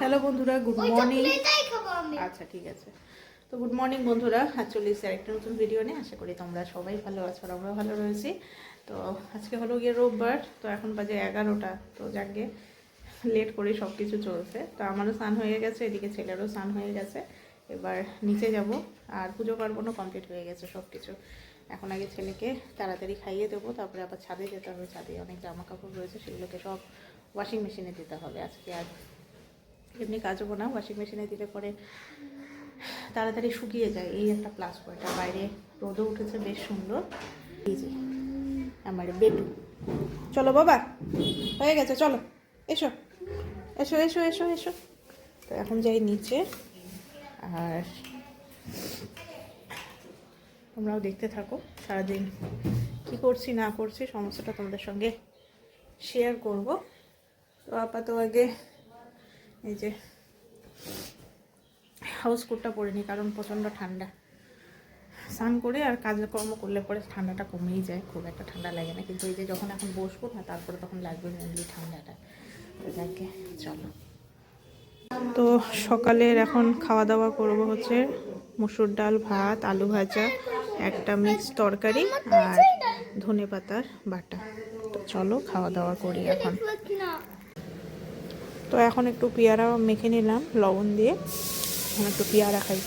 Hello বন্ধুরা good morning আচ্ছা ঠিক আছে। তো গুড মর্নিং বন্ধুরা। চলে এসেছি আরেকটা নতুন ভিডিও নিয়ে আশা করি তোমরা সবাই ভালো আছো আর আমরা ভালো রয়েছি। তো আজকে হলো গিয়ে রোববার তো এখন বাজে এগারোটা। তো যাকে লেট করে সব কিছু চলছে। তো আমারও স্নান হয়ে গেছে এদিকে ছেলেরও স্নান হয়ে গেছে। এবার নিচে যাব। আর পুজো পার্বণও কমপ্লিট হয়ে গেছে সব কিছু এখন আগে ছেলেকে তাড়াতাড়ি খাইয়ে দেবো তারপরে আবার ছাদে যেতে হবে। ছাদে অনেক জামা কাপড় রয়েছে সেগুলোকে সব ওয়াশিং মেশিনে দিতে হবে। আজকে আর এমনি কাজও না ওয়াশিং মেশিনে দিলে পরে তাড়াতাড়ি শুকিয়ে যায়। এই একটা প্লাস পয়েন্ট বাইরে রোদও উঠেছে, বেশ সুন্দর। এই যে, আমার বেটু চলো বাবা, হয়ে গেছে, চলো। এসো এসো এসো এসো এসো। তো এখন যাই নিচে। আর তোমরাও দেখতে থাকো, সারাদিন কী করছি, না করছি, সমস্তটা তোমাদের সঙ্গে শেয়ার করব। তো আপাতত আগে এই যে হাউস কোটটা পরে নিই, কারণ প্রচণ্ড ঠান্ডা। স্নান করে আর কাজকর্ম করলে পরে ঠান্ডাটা কমেই যায়, খুব একটা ঠান্ডা লাগে না। কিন্তু এই যে যখন এখন বসবো না, তারপরে তখন লাগবে মেনলি ঠান্ডাটা। তো যাকে চলো। তো সকালের এখন খাওয়া দাওয়া করব হচ্ছে মুসুর ডাল, ভাত, আলু ভাজা, একটা মিক্স তরকারি আর ধনে পাতার বাটা। তো চলো খাওয়া দাওয়া করি এখন। তো এখন একটু পেয়ারা মেখে নিলাম, লবণ দিয়ে। এখন একটু পেয়ারা খাই।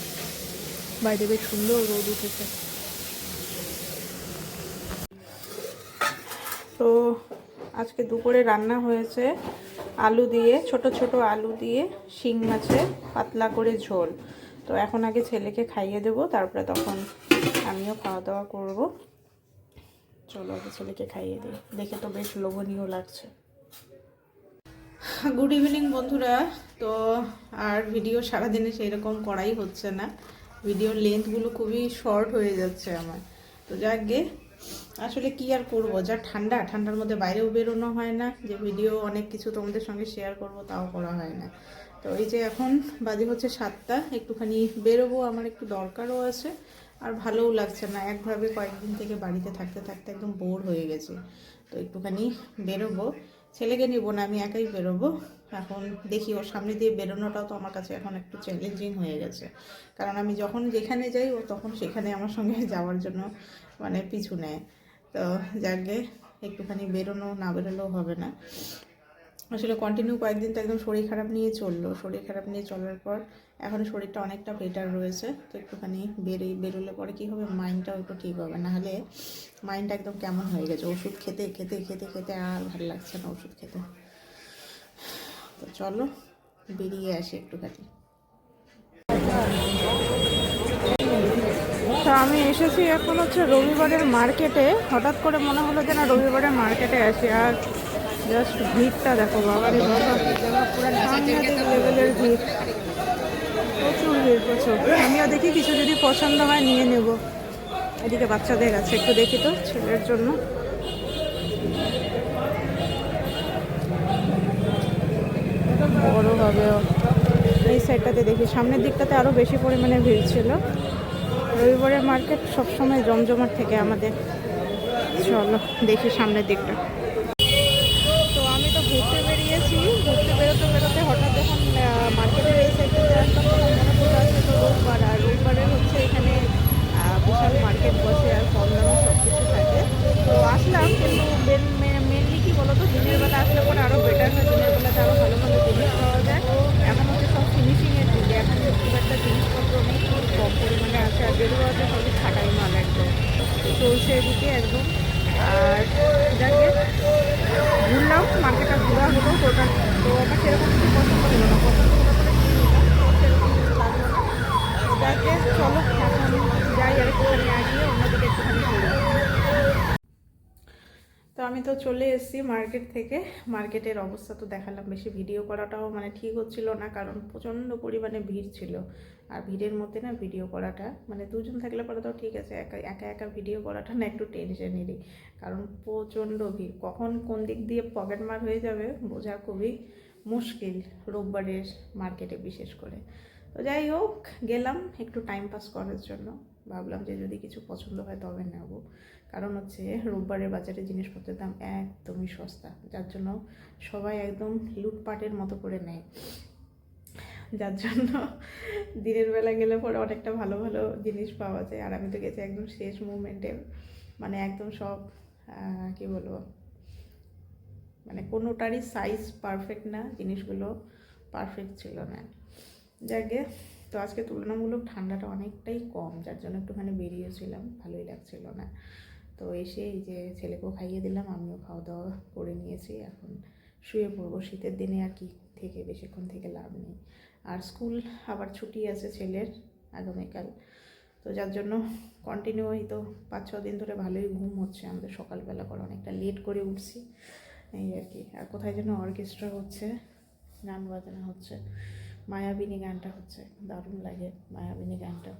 বাইরে বেশ সুন্দর রোদ উঠেছে। তো আজকে দুপুরে রান্না হয়েছে আলু দিয়ে, ছোট ছোট আলু দিয়ে শিং মাছের পাতলা করে ঝোল। তো এখন আগে ছেলেকে খাইয়ে দেবো, তারপরে তখন আমিও খাওয়া দাওয়া করব। চলো আগে ছেলেকে খাইয়ে দিই। দেখে তো বেশ লোভনীয় লাগছে। গুড ইভিনিং বন্ধুরা। তো আর ভিডিও সারাদিনে সেই রকম করাই হচ্ছে না। ভিডিওর লেন্থগুলো খুবই শর্ট হয়ে যাচ্ছে আমার। তো যাকে আসলে কি আর করব? যা ঠান্ডা, ঠান্ডার মধ্যে বাইরেও বেরোনো হয় না। যে ভিডিও অনেক কিছু তোমাদের সঙ্গে শেয়ার করব, তাও করা হয় না। তো এই যে এখন বাজে হচ্ছে সাতটা, একটুখানি বেরোবো, আমার একটু দরকারও আছে। আর ভালোও লাগছে না। একভাবে কয়েকদিন থেকে বাড়িতে থাকতে থাকতে একদম বোর হয়ে গেছে। তো একটুখানি বেরোবো। ছেলেকে নিব না, আমি একাই বেরোবো। এখন দেখি ওর সামনে দিয়ে বেরোনোটাও তো আমার কাছে এখন একটু চ্যালেঞ্জিং হয়ে গেছে। কারণ আমি যখন যেখানে যাই, ও তখন সেখানে আমার সঙ্গে যাওয়ার জন্য মানে পিছু নেয়। তো যাকে একটুখানি বেরোনো না বেরোলেও হবে না। আসলে কন্টিনিউ কয়েকদিন তো একদম শরীর খারাপ নিয়ে চলল। শরীর খারাপ নিয়ে চলার পর এখন শরীরটা অনেকটা বেটার রয়েছে। তো একটুখানি বেরোই বেরোলে পরে কী হবে? মাইন্ডটাও একটু ঠিক হবে। নাহলে মাইন্ডটা একদম কেমন হয়ে গেছে? ওষুধ খেতে খেতে খেতে খেতে আর ভালো লাগছে না ওষুধ খেতে। তো চলো, বেরিয়ে আসি একটুখানি। তো আমি এসেছি এখন হচ্ছে রবিবারের মার্কেটে হঠাৎ করে মনে হলো যে না রবিবারের মার্কেটে আসি। আর জাস্ট ভিড়টা দেখো বাবা। লেভেলের ভিড়। প্রচুর ভিড়, প্রচুর। আমিও দেখি, কিছু যদি পছন্দ হয় নিয়ে নেব। এদিকে বাচ্চাদের আছে, একটু দেখি তো ছেলের জন্য। বড় হবে। এই সাইডটাতে দেখি, সামনের দিকটাতে আরও বেশি পরিমাণে ভিড় ছিল। রবিবারের মার্কেট সবসময় জমজমাট থেকে আমাদের। চলো, দেখি সামনের দিকটা তো আমি তো ঘুরতে বেরিয়েছি ঘুরতে বেরোতে বেরোতে হঠাৎ যখন আহ, মার্কেটের এই সাইডটাতে আসলাম তখন মনে পড়ে আসলে তো রোববার আর রোববারে হচ্ছে এখানে আহ, বিশাল মার্কেট বসে আর কম দামে সব কিছু থাকে তো আসলাম কিন্তু মেনলি কি বলতো দিনের বেলা আসলে পরে আরও বেটার হয় দিনের বেলাতে আরও ভালো ভালো জিনিস পাওয়া যায় এখন হচ্ছে সব ফিনিশিংয়ের দিকে এখন খুব একটা জিনিসপত্র অনেক কম পরিমাণে আছে আর যেগুলো আছে সবই ছাটাই মাল একদম চলছে এদিকে একদম। আর যাকে ঘুরলাম মার্কেটটা ঘোরা হলো টোটাল তো আমার সেরকম কিছু পছন্দ হলো না। পছন্দ যাকে চলো যাই আর একটুখানি আগিয়ে অন্যদিকে একটুখানি তো আমি তো চলে এসেছি মার্কেট থেকে। মার্কেটের অবস্থা তো দেখালাম বেশি ভিডিও করাটাও মানে ঠিক হচ্ছিল না, কারণ প্রচণ্ড পরিমাণে ভিড় ছিল। আর ভিড়ের মধ্যে না ভিডিও করাটা মানে দুজন থাকলে পরে তো ঠিক আছে, একা একা একা ভিডিও করাটা না একটু টেনশনেরই কারণ প্রচণ্ড ভিড়। কখন কোন দিক দিয়ে পকেট মার হয়ে যাবে বোঝা খুবই মুশকিল রোববারের মার্কেটে বিশেষ করে। তো যাই হোক, গেলাম একটু টাইম পাস করার জন্য। ভাবলাম যে যদি কিছু পছন্দ হয় তবে নেব। কারণ হচ্ছে রোববারের বাজারে জিনিসপত্রের দাম একদমই সস্তা। যার জন্য সবাই একদম লুটপাটের মতো করে নেয়। যার জন্য দিনের বেলা গেলে পরে অনেকটা ভালো ভালো জিনিস পাওয়া যায়। আর আমি তো গেছি একদম শেষ মুমেন্টে। মানে একদম সব কি বলব? মানে কোনোটারই সাইজ পারফেক্ট না, জিনিসগুলো পারফেক্ট ছিল না। যাকে তো আজকে তুলনামূলক ঠান্ডাটা অনেকটাই কম, যার জন্য একটুখানি বেরিয়েছিলাম, ভালোই লাগছিল না। তো এসে এই যে ছেলেকেও খাইয়ে দিলাম, আমিও খাওয়া দাওয়া করে নিয়েছি, এখন শুয়ে পড়ব শীতের দিনে আর কি থেকে বেশিক্ষণ থেকে লাভ নেই। আর স্কুল আবার ছুটি আছে ছেলের আগামীকাল। তো যার জন্য কন্টিনিউ এই তো পাঁচ ছ দিন ধরে ভালোই ঘুম হচ্ছে আমাদের সকালবেলা করে অনেকটা লেট করে উঠছি। এই আর কি। আর কোথায় যেন অর্কেস্ট্রা হচ্ছে, গান বাজনা হচ্ছে। মায়াবিনী গানটা হচ্ছে, দারুণ লাগে মায়াবিনী গানটা।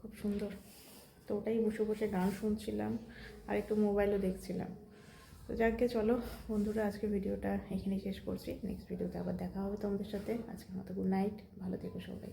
খুব সুন্দর। তো ওটাই বসে বসে গান শুনছিলাম, আর একটু মোবাইলও দেখছিলাম। তো যাকে চলো বন্ধুরা, আজকে ভিডিওটা এখানেই শেষ করছি। নেক্সট ভিডিওতে আবার দেখা হবে তোমাদের সাথে। আজকের মতো গুড নাইট ভালো থেকো সবাই।